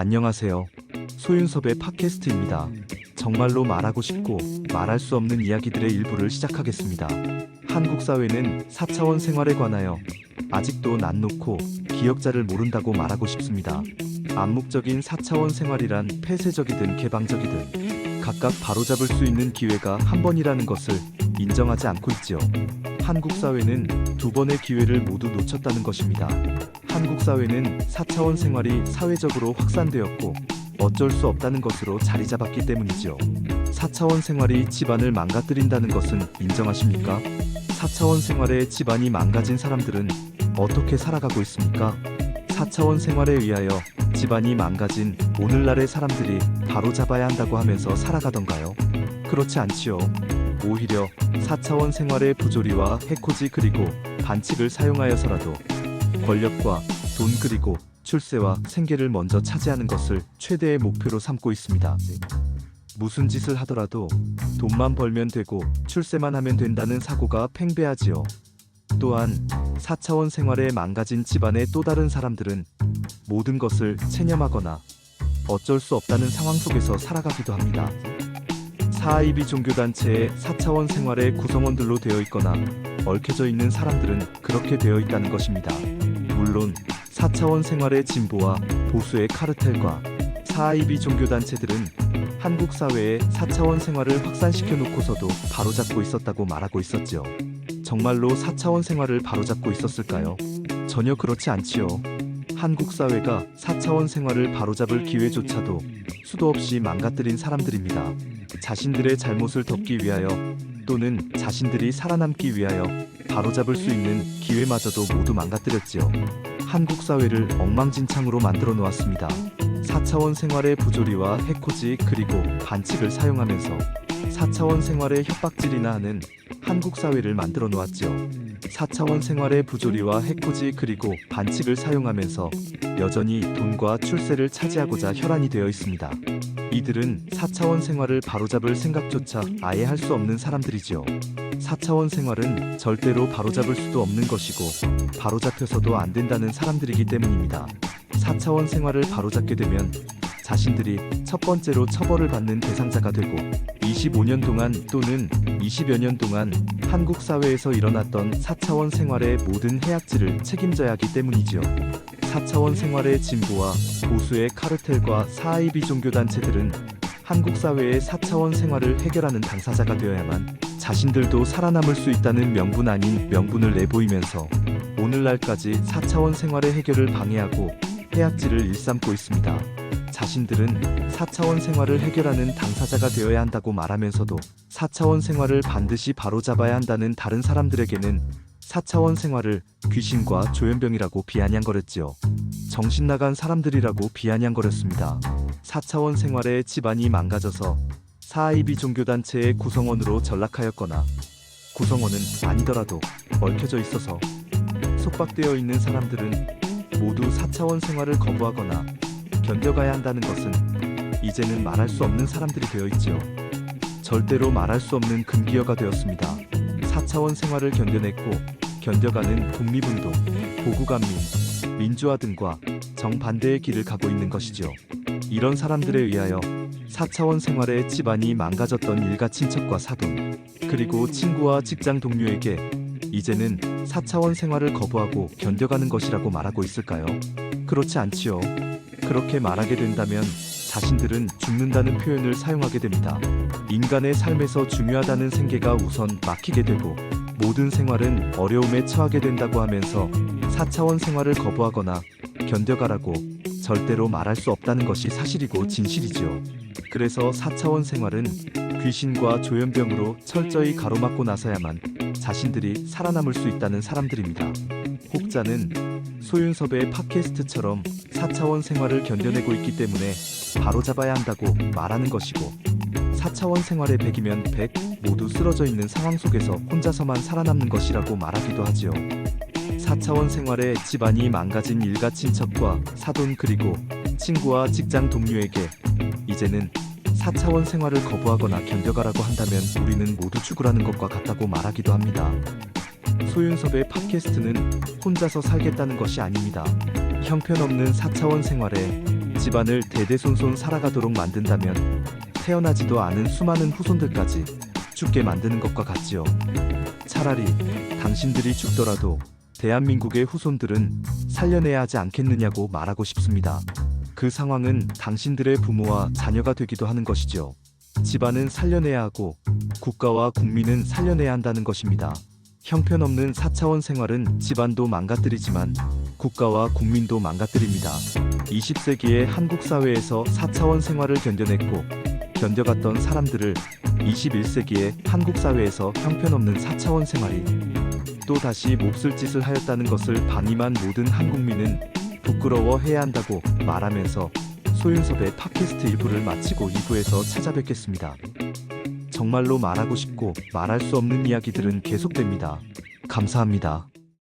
안녕하세요. 소윤섭의 팟캐스트입니다. 정말로 말하고 싶고 말할 수 없는 이야기들의 일부를 시작하겠습니다. 한국 사회는 4차원 생활에 관하여 아직도 난 놓고 기억자를 모른다고 말하고 싶습니다. 암묵적인 4차원 생활이란 폐쇄적이든 개방적이든 각각 바로잡을 수 있는 기회가 한 번이라는 것을 인정하지 않고 있지요. 한국 사회는 두 번의 기회를 모두 놓쳤다는 것입니다. 한국 사회는 4차원 생활이 사회적으로 확산되었고 어쩔 수 없다는 것으로 자리 잡았기 때문이죠. 4차원 생활이 집안을 망가뜨린다는 것은 인정하십니까? 4차원 생활에 집안이 망가진 사람들은 어떻게 살아가고 있습니까? 4차원 생활에 의하여 집안이 망가진 오늘날의 사람들이 바로 잡아야 한다고 하면서 살아가던가요? 그렇지 않지요. 오히려 4차원 생활의 부조리와 해코지 그리고 반칙을 사용하여서라도 권력과 돈 그리고 출세와 생계를 먼저 차지하는 것을 최대의 목표로 삼고 있습니다. 무슨 짓을 하더라도 돈만 벌면 되고 출세만 하면 된다는 사고가 팽배하지요. 또한 4차원 생활에 망가진 집안의 또 다른 사람들은 모든 것을 체념하거나 어쩔 수 없다는 상황 속에서 살아가기도 합니다. 사이비 종교단체의 4차원 생활의 구성원들로 되어 있거나 얽혀져 있는 사람들은 그렇게 되어 있다는 것입니다. 물론 4차원 생활의 진보와 보수의 카르텔과 사이비 종교단체들은 한국 사회의 4차원 생활을 확산시켜 놓고서도 바로잡고 있었다고 말하고 있었지요. 정말로 4차원 생활을 바로잡고 있었을까요? 전혀 그렇지 않지요. 한국 사회가 4차원 생활을 바로잡을 기회조차도 수도 없이 망가뜨린 사람들입니다. 자신들의 잘못을 덮기 위하여 또는 자신들이 살아남기 위하여 바로잡을 수 있는 기회마저도 모두 망가뜨렸지요. 한국 사회를 엉망진창으로 만들어 놓았습니다. 4차원 생활의 부조리와 해코지 그리고 반칙을 사용하면서 4차원 생활의 협박질이나 하는 한국 사회를 만들어 놓았지요. 4차원 생활의 부조리와 해코지 그리고 반칙을 사용하면서 여전히 돈과 출세를 차지하고자 혈안이 되어 있습니다. 이들은 4차원 생활을 바로잡을 생각조차 아예 할 수 없는 사람들이지요. 4차원 생활은 절대로 바로잡을 수도 없는 것이고 바로잡혀서도 안 된다는 사람들이기 때문입니다. 4차원 생활을 바로잡게 되면 자신들이 첫 번째로 처벌을 받는 대상자가 되고 25년 동안 또는 20여 년 동안 한국 사회에서 일어났던 4차원 생활의 모든 해악질을 책임져야 하기 때문이지요. 4차원 생활의 진보와 보수의 카르텔과 사이 비 종교 단체들은 한국 사회의 4차원 생활을 해결하는 당사자가 되어야만 자신들도 살아남을 수 있다는 명분 아닌 명분을 내보이면서 오늘날까지 4차원 생활의 해결을 방해하고 해악질을 일삼고 있습니다. 자신들은 4차원 생활을 해결하는 당사자가 되어야 한다고 말하면서도 4차원 생활을 반드시 바로잡아야 한다는 다른 사람들에게는 4차원 생활을 귀신과 조현병이라고 비아냥거렸지요. 정신 나간 사람들이라고 비아냥거렸습니다. 4차원 생활의 집안이 망가져서 사이비 종교단체의 구성원으로 전락하였거나 구성원은 아니더라도 얽혀져 있어서 속박되어 있는 사람들은 모두 4차원 생활을 거부하거나 견뎌가야 한다는 것은 이제는 말할 수 없는 사람들이 되어 있지요. 절대로 말할 수 없는 금기어가 되었습니다. 4차원 생활을 견뎌냈고 견뎌가는 독립운동, 보구간민, 민주화 등과 정반대의 길을 가고 있는 것이지요. 이런 사람들에 의하여 4차원 생활의 집안이 망가졌던 일가 친척과 사돈, 그리고 친구와 직장 동료에게 이제는 4차원 생활을 거부하고 견뎌가는 것이라고 말하고 있을까요? 그렇지 않지요. 그렇게 말하게 된다면 자신들은 죽는다는 표현을 사용하게 됩니다. 인간의 삶에서 중요하다는 생계가 우선 막히게 되고 모든 생활은 어려움에 처하게 된다고 하면서 4차원 생활을 거부하거나 견뎌가라고 절대로 말할 수 없다는 것이 사실이고 진실이지요. 그래서 4차원 생활은 귀신과 조현병으로 철저히 가로막고 나서야만 자신들이 살아남을 수 있다는 사람들입니다. 혹자는 소윤섭의 팟캐스트처럼 4차원 생활을 견뎌내고 있기 때문에 바로잡아야 한다고 말하는 것이고 4차원 생활의 100이면 100 모두 쓰러져 있는 상황 속에서 혼자서만 살아남는 것이라고 말하기도 하지요. 4차원 생활에 집안이 망가진 일가 친척과 사돈 그리고 친구와 직장 동료에게 이제는 4차원 생활을 거부하거나 견뎌가라고 한다면 우리는 모두 죽으라는 것과 같다고 말하기도 합니다. 소윤섭의 팟캐스트는 혼자서 살겠다는 것이 아닙니다. 형편없는 4차원 생활에 집안을 대대손손 살아가도록 만든다면 태어나지도 않은 수많은 후손들까지 죽게 만드는 것과 같지요. 차라리 당신들이 죽더라도 대한민국의 후손들은 살려내야 하지 않겠느냐고 말하고 싶습니다. 그 상황은 당신들의 부모와 자녀가 되기도 하는 것이죠. 집안은 살려내야 하고 국가와 국민은 살려내야 한다는 것입니다. 형편없는 4차원 생활은 집안도 망가뜨리지만 국가와 국민도 망가뜨립니다. 20세기의 한국 사회에서 4차원 생활을 견뎌냈고 견뎌갔던 사람들을 21세기의 한국 사회에서 형편없는 4차원 생활이 또 다시 몹쓸 짓을 하였다는 것을 반임한 모든 한국민은 부끄러워해야 한다고 말하면서 소윤섭의 팟캐스트 일부를 마치고 2부에서 찾아뵙겠습니다. 정말로 말하고 싶고 말할 수 없는 이야기들은 계속됩니다. 감사합니다.